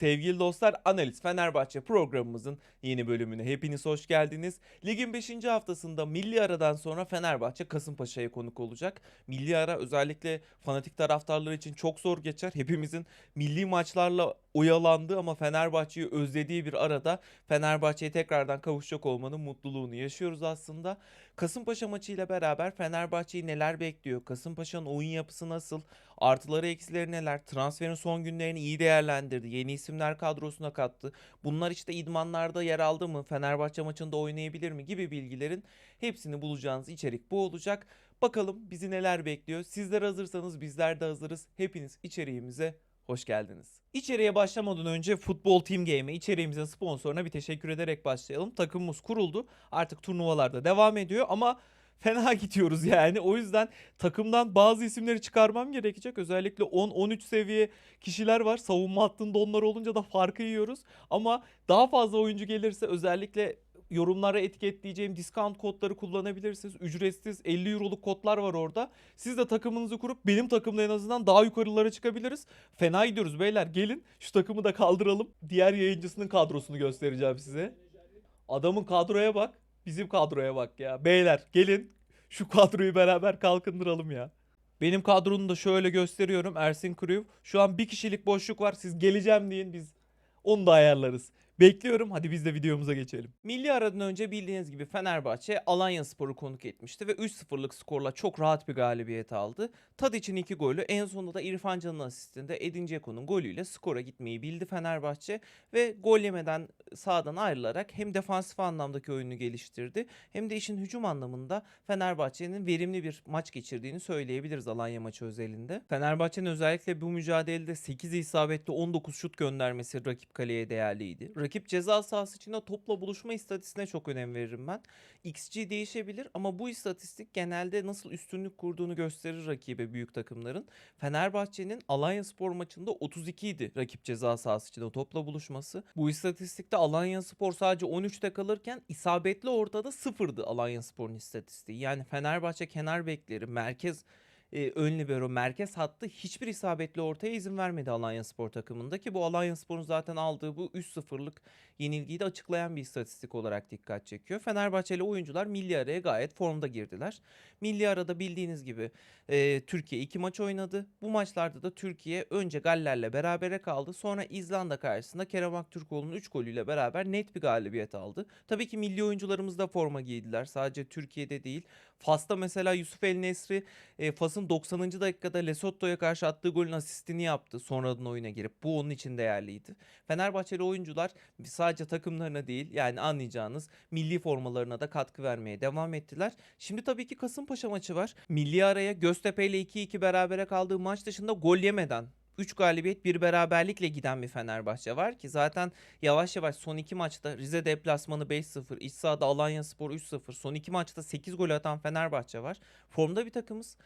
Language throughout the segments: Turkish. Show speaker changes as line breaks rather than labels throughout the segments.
Sevgili dostlar Analiz Fenerbahçe programımızın yeni bölümüne hepiniz hoş geldiniz. Ligin 5. haftasında milli aradan sonra Fenerbahçe Kasımpaşa'ya konuk olacak. Milli ara özellikle fanatik taraftarlar için çok zor geçer. Hepimizin milli maçlarla oyalandığı ama Fenerbahçe'yi özlediği bir arada Fenerbahçe'ye tekrardan kavuşacak olmanın mutluluğunu yaşıyoruz aslında. Kasımpaşa maçıyla beraber Fenerbahçe'yi neler bekliyor? Kasımpaşa'nın oyun yapısı nasıl? Artıları eksileri neler? Transferin son günlerini iyi değerlendirdi. Yeni isimler kadrosuna kattı. Bunlar işte idmanlarda yer aldı mı? Fenerbahçe maçında oynayabilir mi? Gibi bilgilerin hepsini bulacağınız içerik bu olacak. Bakalım bizi neler bekliyor? Sizler hazırsanız bizler de hazırız. Hepiniz içeriğimize hoş geldiniz. İçeriye başlamadan önce Futbol Team Game'e içeriğimizin sponsoruna bir teşekkür ederek başlayalım. Takımımız kuruldu. Artık turnuvalarda devam ediyor ama fena gidiyoruz yani. O yüzden takımdan bazı isimleri çıkarmam gerekecek. Özellikle 10-13 seviye kişiler var. Savunma hattında onlar olunca da farkı yiyoruz. Ama daha fazla oyuncu gelirse özellikle yorumlara etiketleyeceğim discount kodları kullanabilirsiniz. Ücretsiz 50 euroluk kodlar var orada. Siz de takımınızı kurup benim takımla en azından daha yukarılara çıkabiliriz. Fena gidiyoruz beyler. Gelin şu takımı da kaldıralım. Diğer yayıncısının kadrosunu göstereceğim size. Adamın kadroya bak. Bizim kadroya bak ya. Beyler gelin şu kadroyu beraber kalkındıralım ya. Benim kadronu da şöyle gösteriyorum. Ersin Kruyv. Şu an bir kişilik boşluk var. Siz geleceğim deyin biz onu da ayarlarız. Bekliyorum. Hadi biz de videomuza geçelim. Milli aradan önce bildiğiniz gibi Fenerbahçe Alanya Spor'u konuk etmişti ve 3-0'lık skorla çok rahat bir galibiyet aldı. Tadic'in iki golü en sonunda da İrfan Can'ın asistinde Edin Dzeko'nun golüyle skora gitmeyi bildi Fenerbahçe ve gol yemeden sağdan ayrılarak hem defansif anlamdaki oyunu geliştirdi hem de işin hücum anlamında Fenerbahçe'nin verimli bir maç geçirdiğini söyleyebiliriz Alanya maçı özelinde. Fenerbahçe'nin özellikle bu mücadelede 8 isabetli 19 şut göndermesi rakip kaleye değerliydi. Rakip ceza sahası içinde topla buluşma istatistiğine çok önem veririm ben. XG değişebilir ama bu istatistik genelde nasıl üstünlük kurduğunu gösterir rakibe büyük takımların. Fenerbahçe'nin Alanya Spor maçında 32 idi rakip ceza sahası içinde topla buluşması. Bu istatistikte Alanya Spor sadece 13'te kalırken isabetli ortada sıfırdı Alanya Spor'un istatistiği. Yani Fenerbahçe kenar bekleri, merkez e, ön libero merkez hattı hiçbir isabetli ortaya izin vermedi Alanya Spor takımında ki bu Alanya Spor'un zaten aldığı bu 3-0'lık yenilgiyi de açıklayan bir istatistik olarak dikkat çekiyor. Fenerbahçeli oyuncular milli araya gayet formda girdiler. Milli arada bildiğiniz gibi e, Türkiye iki maç oynadı. Bu maçlarda da Türkiye önce Galler'le berabere kaldı. Sonra İzlanda karşısında Kerem Aktürkoğlu'nun 3 golüyle beraber net bir galibiyet aldı. Tabii ki milli oyuncularımız da forma giydiler. Sadece Türkiye'de değil. Fas'ta mesela Yusuf El Nesri e, Fas'ın 90. dakikada Lesotho'ya karşı attığı golün asistini yaptı. Sonradan oyuna girip. Bu onun için değerliydi. Fenerbahçeli oyuncular sadece takımlarına değil yani anlayacağınız milli formalarına da katkı vermeye devam ettiler. Şimdi tabii ki Kasımpaşa maçı var. Milli araya Göztepe ile 2-2 berabere kaldığı maç dışında gol yemeden 3 galibiyet bir beraberlikle giden bir Fenerbahçe var ki zaten yavaş yavaş son 2 maçta Rize deplasmanı 5-0, iç sahada Alanya Spor 3-0, son 2 maçta 8 gol atan Fenerbahçe var. Formda bir takımız.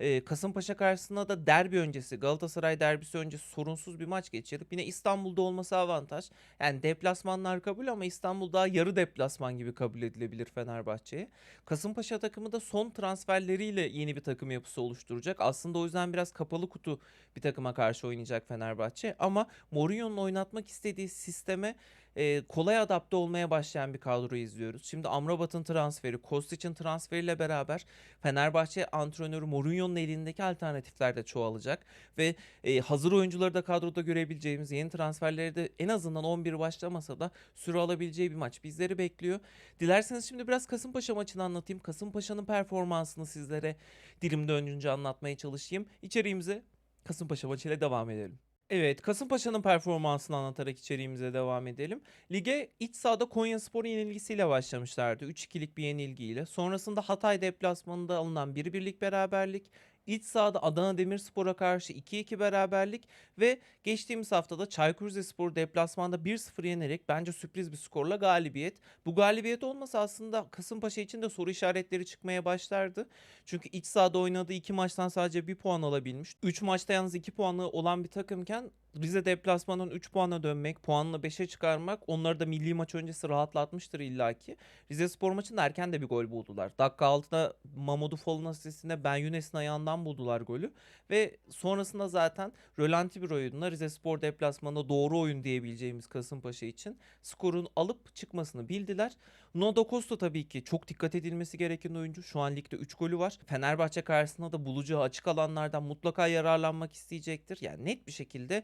Ee, Kasımpaşa karşısında da derbi öncesi Galatasaray derbisi öncesi sorunsuz bir maç geçirdik. Yine İstanbul'da olması avantaj. Yani deplasmanlar kabul ama İstanbul daha yarı deplasman gibi kabul edilebilir Fenerbahçe'ye. Kasımpaşa takımı da son transferleriyle yeni bir takım yapısı oluşturacak. Aslında o yüzden biraz kapalı kutu bir takıma karşı oynayacak Fenerbahçe. Ama Mourinho'nun oynatmak istediği sisteme e, kolay adapte olmaya başlayan bir kadro izliyoruz. Şimdi Amrabat'ın transferi, Kostic'in transferiyle beraber Fenerbahçe antrenörü Mourinho'nun elindeki alternatifler de çoğalacak ve e, hazır oyuncuları da kadroda görebileceğimiz yeni transferleri de en azından 11 başlamasa da süre alabileceği bir maç bizleri bekliyor. Dilerseniz şimdi biraz Kasımpaşa maçını anlatayım. Kasımpaşa'nın performansını sizlere dilim döndüğünce anlatmaya çalışayım. İçeriğimize Kasımpaşa maçıyla devam edelim. Evet, Kasımpaşa'nın performansını anlatarak içeriğimize devam edelim. Lige iç sahada Konyaspor'un yenilgisiyle başlamışlardı. 3-2'lik bir yenilgiyle. Sonrasında Hatay deplasmanında alınan 1-1'lik beraberlik. İç sahada Adana Demirspor'a karşı 2-2 beraberlik ve geçtiğimiz haftada Çaykur Rizespor deplasmanda 1-0 yenerek bence sürpriz bir skorla galibiyet. Bu galibiyet olmasa aslında Kasımpaşa için de soru işaretleri çıkmaya başlardı. Çünkü iç sahada oynadığı iki maçtan sadece bir puan alabilmiş. 3 maçta yalnız 2 puanı olan bir takımken Rize deplasmanın 3 puana dönmek, puanını 5'e çıkarmak onları da milli maç öncesi rahatlatmıştır illaki. Rize spor maçında erken de bir gol buldular. Dakika 6'da Mamadou Fall'ın asistinde Ben Younes'in ayağından buldular golü ve sonrasında zaten rölanti bir oyunla Rizespor deplasmanında doğru oyun diyebileceğimiz Kasımpaşa için skorun alıp çıkmasını bildiler. Nuno Costa tabii ki çok dikkat edilmesi gereken oyuncu. Şu an ligde 3 golü var. Fenerbahçe karşısında da bulacağı açık alanlardan mutlaka yararlanmak isteyecektir. Yani net bir şekilde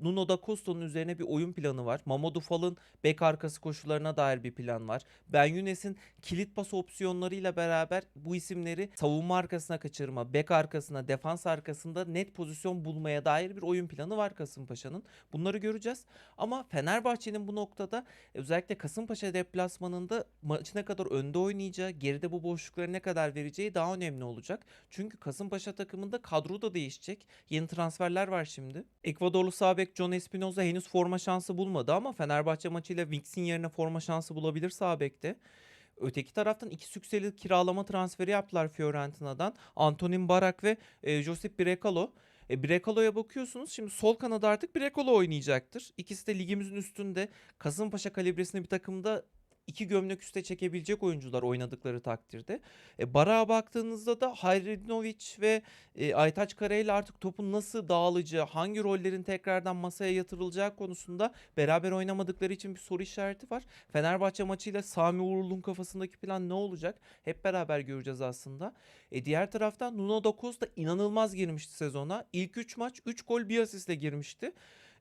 Nuno da Costa'nın üzerine bir oyun planı var. Mamadou Fal'ın bek arkası koşularına dair bir plan var. Ben Yunes'in kilit pas opsiyonlarıyla beraber bu isimleri savunma arkasına kaçırma, bek arkasına, defans arkasında net pozisyon bulmaya dair bir oyun planı var Kasımpaşa'nın. Bunları göreceğiz. Ama Fenerbahçe'nin bu noktada özellikle Kasımpaşa deplasmanında maçı ne kadar önde oynayacağı, geride bu boşlukları ne kadar vereceği daha önemli olacak. Çünkü Kasımpaşa takımında kadro da değişecek. Yeni transferler var şimdi. Ekvadorlu sağ bek John Espinoza henüz forma şansı bulmadı ama Fenerbahçe maçıyla Winks'in yerine forma şansı bulabilir sağ bekte. Öteki taraftan iki sükseli kiralama transferi yaptılar Fiorentina'dan. Antonin Barak ve e, Josip Brekalo. E, Brekalo'ya bakıyorsunuz şimdi sol kanada artık Brekalo oynayacaktır. İkisi de ligimizin üstünde Kasımpaşa kalibresinde bir takımda iki gömlek üste çekebilecek oyuncular oynadıkları takdirde. E, Barak'a baktığınızda da Hayredinovic ve e, Aytaç Kara artık topun nasıl dağılacağı, hangi rollerin tekrardan masaya yatırılacağı konusunda beraber oynamadıkları için bir soru işareti var. Fenerbahçe maçıyla Sami Uğurlu'nun kafasındaki plan ne olacak? Hep beraber göreceğiz aslında. E diğer taraftan Nuno da Costa inanılmaz girmişti sezona. İlk 3 maç 3 gol 1 asistle girmişti.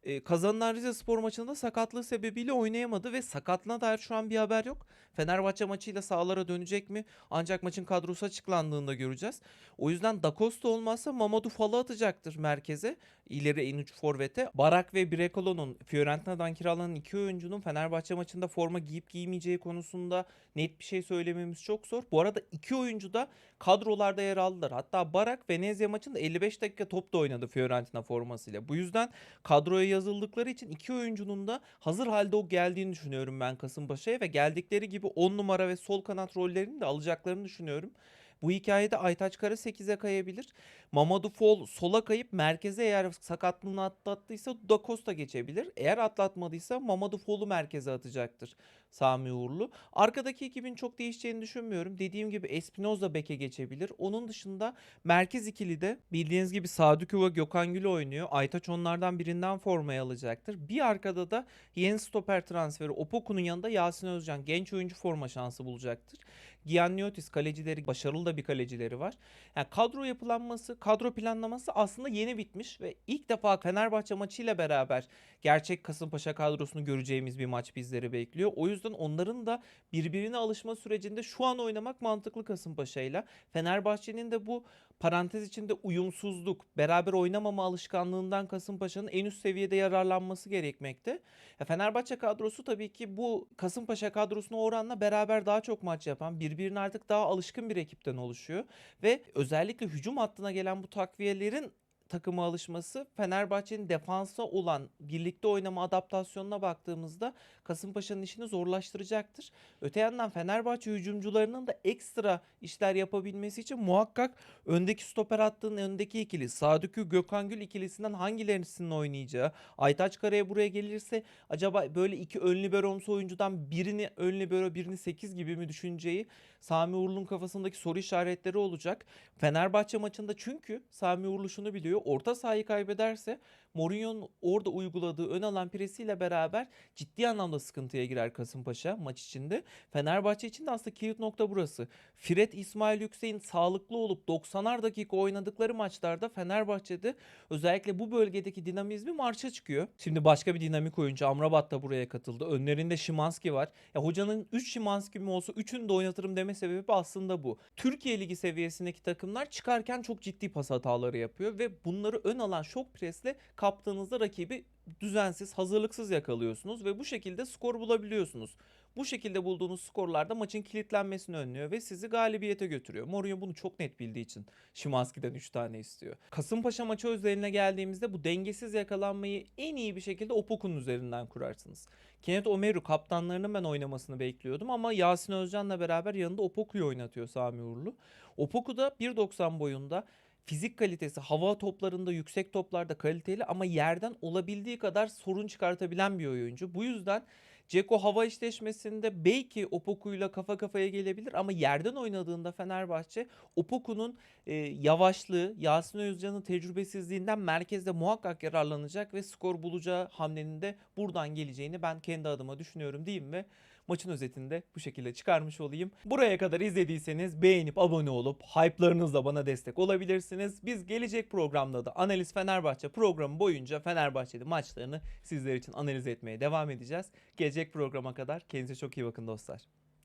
E, kazanılan Rize Spor maçında sakatlığı sebebiyle oynayamadı ve sakatlığına dair şu an bir haber yok. Fenerbahçe maçıyla sahalara dönecek mi? Ancak maçın kadrosu açıklandığında göreceğiz. O yüzden Da Costa olmazsa Mamadou Fal'ı atacaktır merkeze. ileri en uç forvete. Barak ve Brekalo'nun Fiorentina'dan kiralanan iki oyuncunun Fenerbahçe maçında forma giyip giymeyeceği konusunda net bir şey söylememiz çok zor. Bu arada iki oyuncu da kadrolarda yer aldılar. Hatta Barak Venezia maçında 55 dakika top da oynadı Fiorentina formasıyla. Bu yüzden kadroya yazıldıkları için iki oyuncunun da hazır halde o geldiğini düşünüyorum ben Kasımpaşa'ya ve geldikleri gibi 10 numara ve sol kanat rollerini de alacaklarını düşünüyorum. Bu hikayede Aytaç Kara 8'e kayabilir. Mamadou Fall sola kayıp merkeze eğer sakatlığını atlattıysa Da Costa geçebilir. Eğer atlatmadıysa Mamadou Fall'u merkeze atacaktır Sami Uğurlu. Arkadaki ekibin çok değişeceğini düşünmüyorum. Dediğim gibi Espinoza beke geçebilir. Onun dışında merkez ikili de bildiğiniz gibi Sadık ve Gökhan Gül oynuyor. Aytaç onlardan birinden formayı alacaktır. Bir arkada da yeni stoper transferi Opoku'nun yanında Yasin Özcan genç oyuncu forma şansı bulacaktır. Gianniotis kalecileri başarılı da bir kalecileri var. Yani kadro yapılanması, kadro planlaması aslında yeni bitmiş ve ilk defa Fenerbahçe maçıyla beraber gerçek Kasımpaşa kadrosunu göreceğimiz bir maç bizleri bekliyor. O yüzden onların da birbirine alışma sürecinde şu an oynamak mantıklı Kasımpaşa'yla. Fenerbahçe'nin de bu parantez içinde uyumsuzluk, beraber oynamama alışkanlığından Kasımpaşa'nın en üst seviyede yararlanması gerekmekte. Fenerbahçe kadrosu tabii ki bu Kasımpaşa kadrosuna oranla beraber daha çok maç yapan, birbirine artık daha alışkın bir ekipten oluşuyor. Ve özellikle hücum hattına gelen bu takviyelerin takıma alışması Fenerbahçe'nin defansa olan birlikte oynama adaptasyonuna baktığımızda Kasımpaşa'nın işini zorlaştıracaktır. Öte yandan Fenerbahçe hücumcularının da ekstra işler yapabilmesi için muhakkak öndeki stoper hattının öndeki ikili Sadıkü Gökhan Gül ikilisinden hangilerisinin oynayacağı Aytaç Kara'ya buraya gelirse acaba böyle iki ön liberomsu oyuncudan birini ön libero birini 8 gibi mi düşüneceği Sami Uğurlu'nun kafasındaki soru işaretleri olacak. Fenerbahçe maçında çünkü Sami Uğurlu şunu biliyor. Orta sahayı kaybederse Mourinho'nun orada uyguladığı ön alan presiyle beraber ciddi anlamda sıkıntıya girer Kasımpaşa maç içinde. Fenerbahçe için de aslında kilit nokta burası. Fred İsmail Yüksek'in sağlıklı olup 90'ar dakika oynadıkları maçlarda Fenerbahçe'de özellikle bu bölgedeki dinamizmi marşa çıkıyor. Şimdi başka bir dinamik oyuncu Amrabat da buraya katıldı. Önlerinde Şimanski var. Ya hocanın 3 Şimanski mi olsa 3'ünü de oynatırım deme sebebi aslında bu. Türkiye Ligi seviyesindeki takımlar çıkarken çok ciddi pas hataları yapıyor ve bunları ön alan şok presle kaptığınızda rakibi düzensiz, hazırlıksız yakalıyorsunuz ve bu şekilde skor bulabiliyorsunuz. Bu şekilde bulduğunuz skorlarda maçın kilitlenmesini önlüyor ve sizi galibiyete götürüyor. Mourinho bunu çok net bildiği için Şimanski'den 3 tane istiyor. Kasımpaşa maçı özeline geldiğimizde bu dengesiz yakalanmayı en iyi bir şekilde Opoku'nun üzerinden kurarsınız. Kenneth Omeru kaptanlarının ben oynamasını bekliyordum ama Yasin Özcan'la beraber yanında Opoku'yu oynatıyor Sami Uğurlu. Opoku da 1.90 boyunda fizik kalitesi hava toplarında yüksek toplarda kaliteli ama yerden olabildiği kadar sorun çıkartabilen bir oyuncu. Bu yüzden Ceko hava eşleşmesinde belki Opoku'yla kafa kafaya gelebilir ama yerden oynadığında Fenerbahçe Opoku'nun e, yavaşlığı, Yasin Özcan'ın tecrübesizliğinden merkezde muhakkak yararlanacak ve skor bulacağı hamlenin de buradan geleceğini ben kendi adıma düşünüyorum diyeyim ve Maçın özetinde bu şekilde çıkarmış olayım. Buraya kadar izlediyseniz beğenip abone olup hype'larınızla bana destek olabilirsiniz. Biz gelecek programda da Analiz Fenerbahçe programı boyunca Fenerbahçe'de maçlarını sizler için analiz etmeye devam edeceğiz. Gelecek programa kadar kendinize çok iyi bakın dostlar.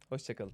Hoşçakalın.